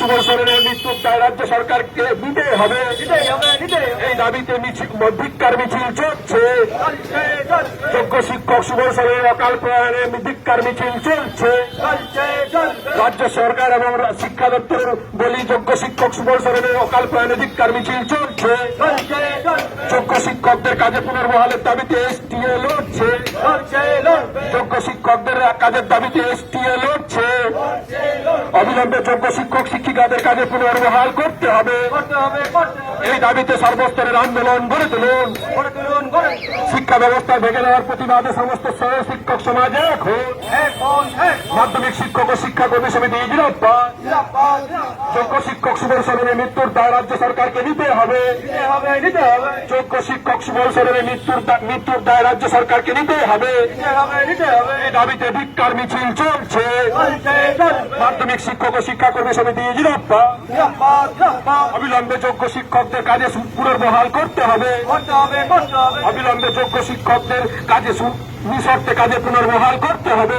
সুবল সরেনের মৃত্যুর দায় রাজ্য সরকারকে নিতে হবে। এই দাবিতে ধিক্কার মিছিল চলছে। যোগ্য শিক্ষক সুবল সরেনের অকাল প্রয়াণে ধিক্কার মিছিল চলছে। রাজ্য সরকার এবং শিক্ষা দপ্তর বলি যোগ্য শিক্ষক সুবল সরেনের অকাল প্রয়াণে ধিক্কার মিছিল চলছে। যোগ্য শিক্ষকদের কাজে পুনর্বহালের দাবিতে এসটিএ লড়ছে। যোগ্য শিক্ষকদের কাজের দাবিতে এসটিএ লড়ছে অবিলম্বে যোগ্য শিক্ষক শিক্ষিকাদের কাজে পুনর্বহাল করতে হবে। এই দাবিতে সর্বস্তরের আন্দোলন গড়ে তুলুন। শিক্ষা ব্যবস্থা ভেঙে দেওয়ার প্রতিবাদে সমস্ত শিক্ষক সমাজ এখন মাধ্যমিক শিক্ষক ও শিক্ষাকর্মী সমিতি জিরাপ্পান যোগ্য শিক্ষক সুবল সরেনের মৃত্যুর দায় রাজ্য সরকারকে নিতে হবে। যোগ্য শিক্ষক সুবল সরেনের মৃত্যুর মৃত্যুর দায় রাজ্য সরকারকে নিতে হবে। এই দাবিতে ভিক্ষার মিছিল চলছে। মাধ্যমিক শিক্ষক ও শিক্ষা কর্মী সমিতি অবিলম্বে যোগ্য শিক্ষকদের কাজে পুনর্বহাল করতে হবে। অবিলম্বে যোগ্য শিক্ষকদের কাজে নিঃশর্তে কাজে পুনর্বহাল করতে হবে।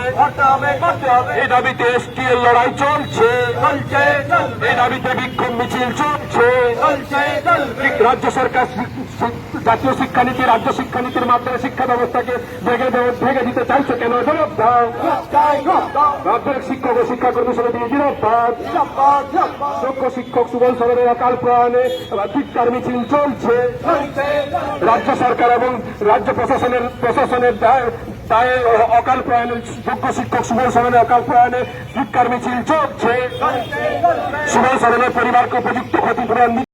এই দাবিতে এসটিএল লড়াই চলছে। এই দাবিতে বিক্ষোভ মিছিল চলছে। রাজ্য সরকার জাতীয় শিক্ষানীতি, রাজ্য শিক্ষানীতির মাধ্যমে শিক্ষা ব্যবস্থাকে ভেঙে ভেঙে দিতে চাইছে কেন? মাধ্যমিক শিক্ষক ও শিক্ষাকর্মী সমিতি যোগ্য শিক্ষক সুবল সরের অকাল প্রয়াণে ধিক্কার মিছিল চলছে। রাজ্য সরকার এবং রাজ্য প্রশাসনের প্রশাসনের দায়ে অকাল প্রয়াণে যোগ্য শিক্ষক সুবল সরেনের অকাল প্রয়াণে ধিক্কার মিছিল চলছে। সুবল সরেনের পরিবারকে উপযুক্ত ক্ষতিপূরণ